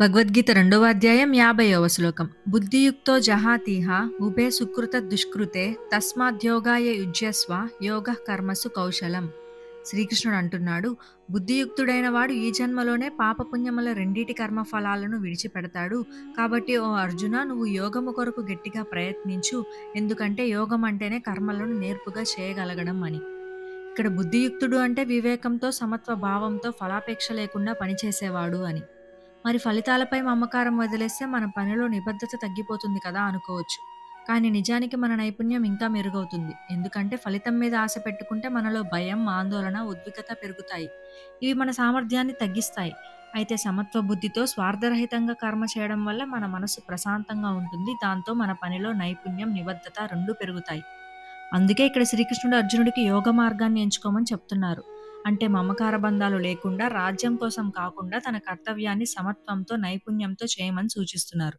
భగవద్గీత రెండవ అధ్యాయం యాభైవ శ్లోకం. బుద్ధియుక్తో జహాతీహ ఉభే సుకృత దుష్కృతే తస్మాద్యోగాయ యుజ్యస్వ యోగ కర్మసు కౌశలం. శ్రీకృష్ణుడు అంటున్నాడు బుద్ధియుక్తుడైన వాడు ఈ జన్మలోనే పాపపుణ్యముల రెండిటి కర్మఫలాలను విడిచిపెడతాడు. కాబట్టి ఓ అర్జున నువ్వు యోగము కొరకు గట్టిగా ప్రయత్నించు ఎందుకంటే యోగం అంటేనే కర్మలను నేర్పుగా చేయగలగడం అని. ఇక్కడ బుద్ధియుక్తుడు అంటే వివేకంతో సమత్వ భావంతో ఫలాపేక్ష లేకుండా పనిచేసేవాడు అని. మరి ఫలితాలపై మమకారం వదిలేస్తే మన పనిలో నిబద్ధత తగ్గిపోతుంది కదా అనుకోవచ్చు. కానీ నిజానికి మన నైపుణ్యం ఇంకా మెరుగవుతుంది. ఎందుకంటే ఫలితం మీద ఆశ పెట్టుకుంటే మనలో భయం ఆందోళన ఉద్విగ్నత పెరుగుతాయి. ఇవి మన సామర్థ్యాన్ని తగ్గిస్తాయి. అయితే సమత్వ బుద్ధితో స్వార్థరహితంగా కర్మ చేయడం వల్ల మన మనసు ప్రశాంతంగా ఉంటుంది. దాంతో మన పనిలో నైపుణ్యం నిబద్ధత రెండు పెరుగుతాయి. అందుకే ఇక్కడ శ్రీకృష్ణుడు అర్జునుడికి యోగ మార్గాన్ని ఎంచుకోమని చెప్తున్నారు. అంటే మమకార బంధాలు లేకుండా రాజ్యం కోసం కాకుండా తన కర్తవ్యాన్ని సమత్వంతో నైపుణ్యంతో చేయమని సూచిస్తున్నారు.